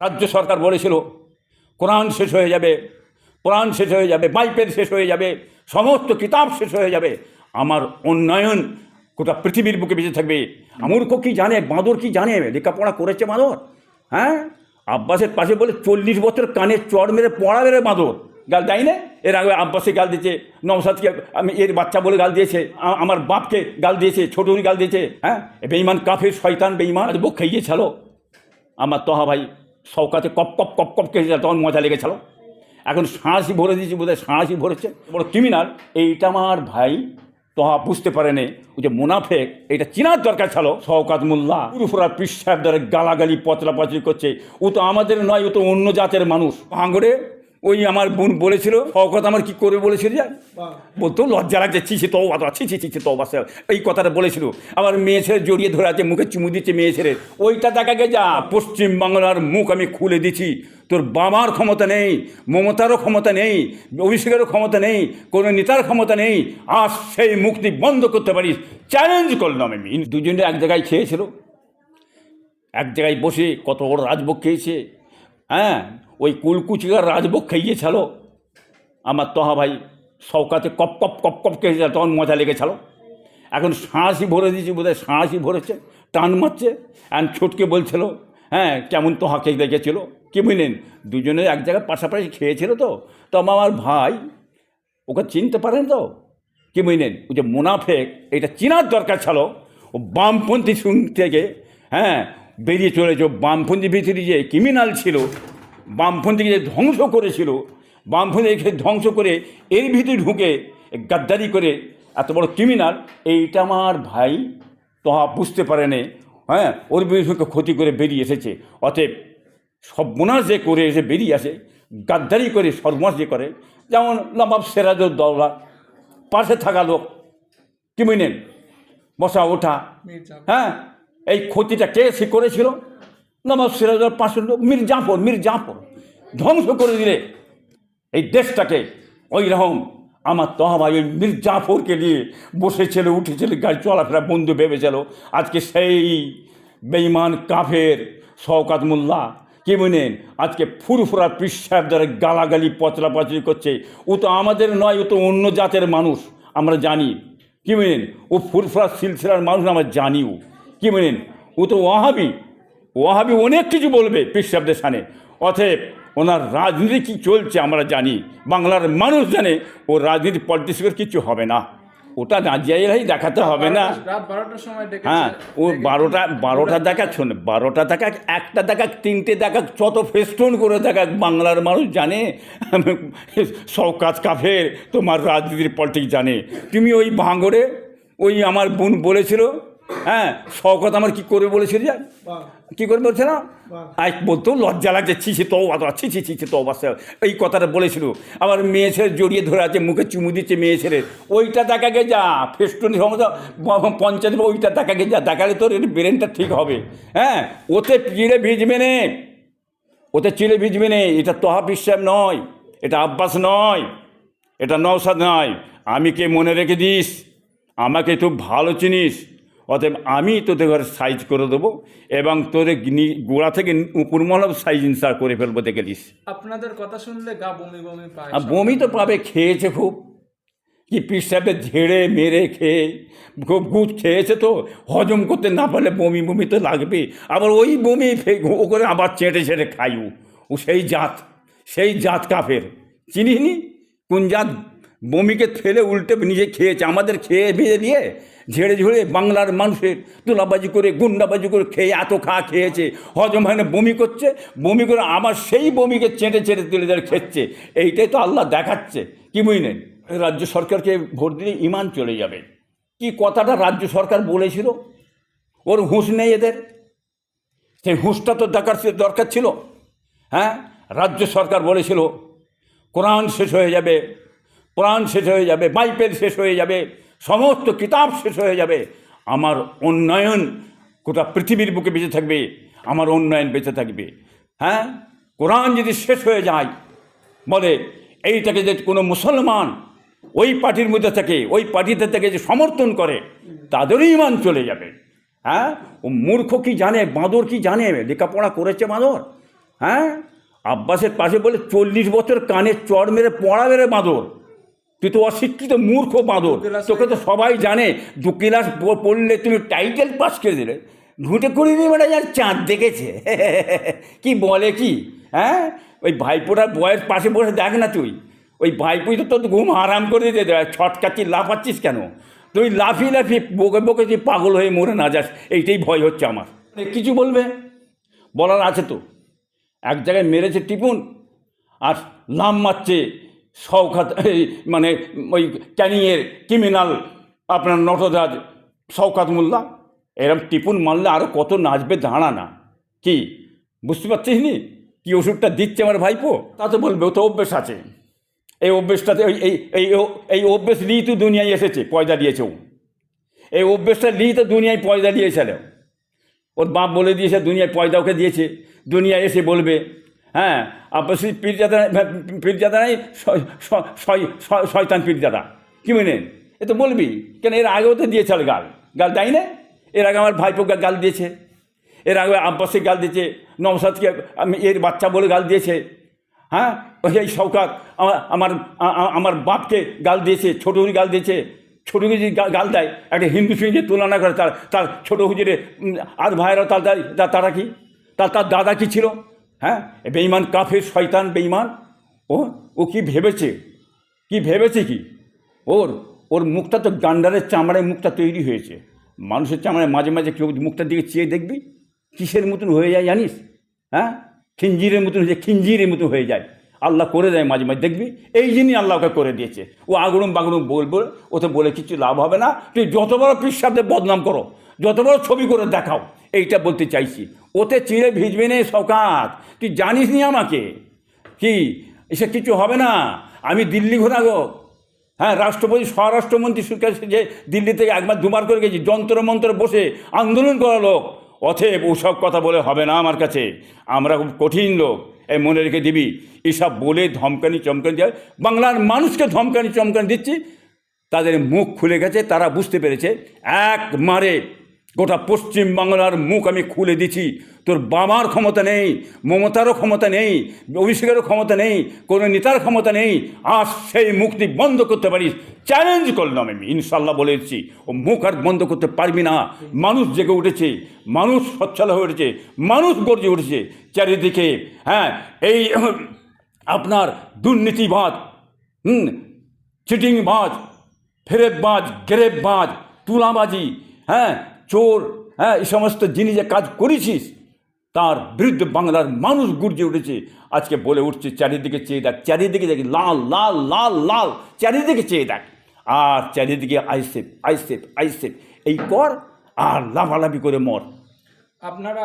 রাজ্য সরকার বলেছিল, কোরআন শেষ হয়ে যাবে, কোরআন শেষ হয়ে যাবে, বাইবেল শেষ হয়ে যাবে, সমস্ত কিতাব শেষ হয়ে যাবে। আমার উন্নয়ন গোটা পৃথিবীর বুকে বেঁচে থাকবে। মূর্খ কি জানে, বাঁদর কি জানে? লেখাপড়া করেছে বাঁদর? হ্যাঁ? আব্বাসের পাশে বলে চল্লিশ বছর কানে চড় মেরে পড়া মেরে বাঁদর। গাল দেয় না? এর আগে আব্বাসে গাল দিয়েছে নওসাদকে আমি এর বাচ্চা বলে গাল দিয়েছে আমার বাপকে গাল দিয়েছে ছোটুরি গাল দিয়েছে হ্যাঁ? বেইমান কাফের, শয়তান বেইমান বুক খাইয়ে ছালো আমার তহা ভাই সৌকাতে কপ কপ কপ কপ কেটে তখন মজা লেগেছিল। এখন সাঁড়াশি ভরে দিয়েছি বোধহয়, সাঁড়াশি ভরেছে। বড় ক্রিমিনাল এইটা আমার ভাই তহা বুঝতে পারেনি ওই যে মুনাফেক এটা চিনার দরকার ছিল। শওকাত মোল্লা পুরুফরা পিস সাহেব গালাগালি পচলা পচলি করছে। ও তো আমাদের নয়, ও তো অন্য জাতের মানুষ। ভাঙড়ে ওই আমার বোন বলেছিল শওকত আমার কি করে বলেছিল যে বলতো লজ্জা লাগছে ছি ছি তো ছি ছি ছি ছি তো এই কথাটা বলেছিল। আবার মেয়ে ছেলে জড়িয়ে ধরে আছে মুখে চুমু দিচ্ছে মেয়ে ছেলে। ওইটা দেখাকে যা পশ্চিমবাংলার মুখ আমি খুলে দিচ্ছি তোর বাবার ক্ষমতা নেই মমতারও ক্ষমতা নেই অভিষেকেরও ক্ষমতা নেই কোনো নেতার ক্ষমতা নেই। আর সেই মুক্তি বন্ধ করতে পারিস। চ্যালেঞ্জ করলাম আমি। দুজনে এক জায়গায় খেয়েছিল। এক জায়গায় বসে কত বড় রাজভোগ খেয়েছে। হ্যাঁ ওই কুলকুচিকার রাজভোগ খাইয়েছিল আমার তহা ভাই সৌকাতে কপ কপ কপ কপ খেয়েছিল তখন মজা লেগেছিল। এখন শ্বাসই ভরে দিয়েছি বোধহয় শ্বাসই ভরেছে, টান মারছে, আর ছোটকে বলছিল হ্যাঁ কেমন তো হাঁকে দেখেছিল? কি বুঝলেন? দুজনে এক জায়গায় পাশাপাশি খেয়েছিল তো। তো আমার ভাই, ওকে চিনতে পারেন তো? কি বুঝলেন? ওই যে মুনাফেক এটা চিনার দরকার ছিল। ও বামপন্থী সুং থেকে হ্যাঁ বেরিয়ে চলেছে। বামপন্থী ভিতরে যে ক্রিমিনাল ছিল বামপন্থীকে যে ধ্বংস করেছিল বামপন্থীকে ধ্বংস করে এর ভিতরে ঢুকে গাদ্দারি করে এত বড় ক্রিমিনাল এইটা আমার ভাই তহা বুঝতে পারেনি হ্যাঁ ওর বিরুদ্ধে ক্ষতি করে বেরিয়ে এসেছে। অতএব সর্বনাশ যে করে এসে বেরিয়ে আসে গাদ্দারি করে সর্বনাশ যে করে যেমন নবাব সিরাজউদ্দৌলা পাশে থাকা লোক কি বুঝলেন বসা ওঠা হ্যাঁ এই ক্ষতিটা কে সে করেছিল? নবাব সিরাজুল পাশের লোক মীর জাফর মীর জাফর ধ্বংস করে দিলে এই দেশটাকে ওই রকম আমার তহবাই ওই মীর জাফরকে নিয়ে বসেছিল, উঠেছিল, গাড়ি চলাফেরা বন্ধু ভেবেছিল। আজকে সেই বেইমান কাফের শওকাত মোল্লা কি বলেন? আজকে ফুরফুরা পিস সাহেব দ্বারা গালাগালি পচলি করছে, ও তো আমাদের নয়, ও তো অন্য জাতের মানুষ, আমরা জানি। কি বলেন? ও ফুরফুরা সিলসিলার মানুষ, আমরা জানিও কি বলেন? ও তো ওয়াহাবি। ওয়াহাবি অনেক কিছু বলবে পিস সাহেবদের সামনে। অতএব ওনার রাজনীতি কী চলছে আমরা জানি বাংলার মানুষ জানে ও রাজনীতি পলিটিক্সের কিছু হবে না। ওটা নাজিয়াই দেখাতে হবে না। হ্যাঁ ও বারোটা বারোটা দেখাক শোন বারোটা দেখাক একটা দেখাক তিনটে দেখাক যত ফেস্টুন করে দেখাক বাংলার মানুষ জানে শওকাত কাফের তোমার রাজনীতির পলিটিক্স জানে। তুমি ওই ভাঙড়ে ওই আমার বোন বলেছিল হ্যাঁ শওকত আমার কি করে বলেছিল যে কি করে বলছে না? আই বলতো লজ্জা লাগছে ছি ছি তো ছি ছি ছি ছি তো এই কথাটা বলেছিল। আবার মেয়ে ছেলে জড়িয়ে ধরে আছে মুখে চুমু দিচ্ছে মেয়ে ছেলে ওইটা দেখাকে যা ফেস্টুন সমস্ত পঞ্চায়েত বা ওইটা দেখাকে যা দেখালে তোর এর ব্রেনটা ঠিক হবে। হ্যাঁ ওতে চিড়ে ভিজবে নে। ওতে চিড়ে ভিজবে নে এটা তহা বিশ্বাস নয় এটা আব্বাস নয় এটা নওসাদ নয়। আমি কে মনে রেখে দিস? আমাকে খুব ভালো চিনিস। অতএব আমি তোদের ঘরে সাইজ করে দেবো এবং তোদের গোড়া থেকে উপর মলব সাইজ ইনসার করে ফেলব দেখে দিস। আপনাদের কথা শুনলে গা বমি বমি পায়। বমি তো পাবে খেয়েছে খুব। কি পিস সাহেবের ঝেড়ে মেরে খেয়ে খুব গুড় খেয়েছে তো হজম করতে না পারলে বমি বমি তো লাগবে আবার ওই বমি ও করে আবার চেটে চেটে খাইও ও সেই জাত সেই জাত কাফের। চিনিসনি কোন জাত বমিকে ফেলে উল্টে নিজে খেয়েছে, আমাদের খেয়ে বেঁধে দিয়ে ঝেড়ে ঝেড়ে বাংলার মানুষের তুলাবাজি করে, গুন্ডাবাজি করে খেয়ে এত খা খেয়েছে। হজম হয় বমি করছে, বমি করে আমার সেই বমিকে চেটে চেটে তুলে তুলে খেচ্ছে। এইটাই তো আল্লাহ দেখাচ্ছে, কি বুঝলেন? রাজ্য সরকারকে ভোট দিলে ইমান চলে যাবে। কি কথাটা রাজ্য সরকার বলেছিল? ওর হুঁশ নেই এদের। সেই হুঁশটা তো দেখার দরকার ছিল। হ্যাঁ? রাজ্য সরকার বলেছিল, কোরআন শেষ হয়ে যাবে কোরআন শেষ হয়ে যাবে, বাইবেল শেষ হয়ে যাবে, সমস্ত কিতাব শেষ হয়ে যাবে। আমার উন্নয়ন গোটা পৃথিবীর বুকে বেঁচে থাকবে, আমার উন্নয়ন বেঁচে থাকবে। হ্যাঁ? কোরআন যদি শেষ হয়ে যায়, বলে এইটাকে যে কোনো মুসলমান ওই পার্টির মধ্যে থেকে, ওই পার্টিতে থেকে যে সমর্থন করে, তাদেরই ইমান চলে যাবে। হ্যাঁ? ও মূর্খ কি জানে, বাঁদর কি জানে, লেখাপড়া করেছে বাঁদর? হ্যাঁ? আব্বাসের পাশে বলে চল্লিশ বছর কানে চড় মেরে, পড়া মেরে বাঁদর। তুই তো অশিক্ষিত মূর্খ বাঁদর। তোকে তো সবাই জানে দু ক্লাস পড়লে তুমি টাইটেল পাস করে দিলে ঘুঁটে করে নিয়ে বেড়া যার চাঁদ দেখেছে। কি বলে কি? হ্যাঁ? ওই ভাইপোটার বয়স পাশে বসে দেখ না তুই। ওই ভাইপুই তো তোর ঘুম আরাম করে দিতে দেয় ছটকাচ্ছিস লাফাচ্ছিস কেন? তুই লাফিয়ে লাফিয়ে বকে বকে যে পাগল হয়ে মরে না যাস এইটাই ভয় হচ্ছে আমার। কিছু বলবে? বলার আছে তো। এক জায়গায় মেরেছে টিপুন আর লাম মারছে শওখাত এই মানে ওই ক্যানিংয়ের ক্রিমিনাল আপনার নটরাজ শওকাত মোল্লা। এরম টিপুন মারলে আরও কত নাচবে দাঁড়া না। কি? বুঝতে পারছিস নি? কি ওষুধটা দিচ্ছে আমার ভাইপো? তা তো বলবে, ও তো অভ্যেস আছে। এই অভ্যেসটাতে ওই, এই এই এই অভ্যেস নিয়েই তো দুনিয়ায় এসেছে, পয়দা দিয়েছে ও। এই অভ্যেসটা নিয়েই তো দুনিয়ায় পয়দা দিয়েছিল ওর বাপ বলে দিয়েছে, দুনিয়ায় পয়দা ওকে দিয়েছে। দুনিয়ায় এসে বলবে হ্যাঁ আপনার পীরজাদা পীরজাদা নাই শয়তান পীরজাদা। কি মেনেন এ তো বলবি, কেন এর আগেও তো দিয়েছিল গাল। গাল দেয় না? এর আগে আমার ভাইপোকে গাল দিয়েছে। এর আগে আব্বাসে গাল দিয়েছে নমসাদকে আমি এর বাচ্চা বলে গাল দিয়েছে। হ্যাঁ ওই এই শওকাত আমার আমার আমার বাপকে গাল দিয়েছে ছোটুরি গাল দিয়েছে। ছোটো গা- গাল দেয়, একটা হিন্দু সঙ্গে তুলনা করে তার তার ছোটো হুজুরে আর ভাইয়েরা তার- তারা কি? তার তার দাদা কি ছিল? হ্যাঁ? এ বেঈমান কাফের, শয়তান বেঈমান। ও ও কি ভেবেছে? কি ভেবেছে কি? ওর ওর মুখটা তো গান্ডারের চামড়ায় মুখটা তৈরি হয়েছে। মানুষের চামড়ায় মাঝে মাঝে কেউ মুখটার দিকে চেয়ে দেখবি? কিসের মতন হয়ে যায় জানিস? হ্যাঁ? খিঞ্জিরের মতন হয়ে যায়, খিঞ্জিরের মতন হয়ে যায়। আল্লাহ করে দেয় মাঝে মাঝে, দেখবি? এই জন্যই আল্লাহ ওকে করে দিয়েছে। ও আগুড়ুম বাগুড়ুম বলব ওতে বলে, কিছু লাভ হবে না। তুই যত বড় পিসাবদের বদনাম করো, যত বড় ছবি করে দেখাও। এইটা বলতে চাইছি। ওতে চিড়ে ভিজবে না সকাত তুই জানিস নি আমাকে? কি? এসে কিছু হবে না? আমি দিল্লি ঘোরাগো হ্যাঁ রাষ্ট্রপতি, স্বরাষ্ট্রমন্ত্রী সুরকার যে দিল্লি থেকে একবার দুবার করে গেছি যন্ত্র মন্ত্র বসে আন্দোলন করা লোক। অথেব ওসব কথা বলে হবে না আমার কাছে। আমরা খুব কঠিন লোক। এই মনে রেখে দিবি, এসব বলে ধমকানি চমকানি দেয়। বাংলার মানুষকে ধমকানি চমকানি দিচ্ছি। তাদের মুখ খুলে গেছে, তারা বুঝতে পেরেছে। এক মারে গোটা পশ্চিম বাংলার মুখ আমি খুলে দিছি। তোর বাবার ক্ষমতা নেই, মমতারও ক্ষমতা নেই, অভিষেকেরও ক্ষমতা নেই, কোনো নেতার ক্ষমতা নেই। আর সেই মুক্তি বন্ধ করতে পারিস। চ্যালেঞ্জ করলাম আমি ইনশাল্লাহ বলে দিচ্ছি। ও মুখ আর বন্ধ করতে পারবি না। মানুষ জেগে উঠেছে, মানুষ সচ্ছল হয়ে উঠেছে, মানুষ গর্জে উঠেছে। চারিদিকে হ্যাঁ এই আপনার দুর্নীতিবাদ হুম, চিটিংবাজ, ফেরেববাজ, গ্রেববাজ, তুলাবাজি হ্যাঁ চোর হ্যাঁ এই সমস্ত জিনিস যে কাজ করেছিস, তার বিরুদ্ধে বাংলার মানুষ গুর্জে উঠেছে। আজকে বলে উঠছে, চারিদিকে চেয়ে দেখ, চারিদিকে দেখি, লাল লাল লাল লাল, চারিদিকে চেয়ে দেখ। আর চারিদিকে আইসেপ আইসেপ আইসেপ। এই কর আর লাভালাভি করে মর। আপনারা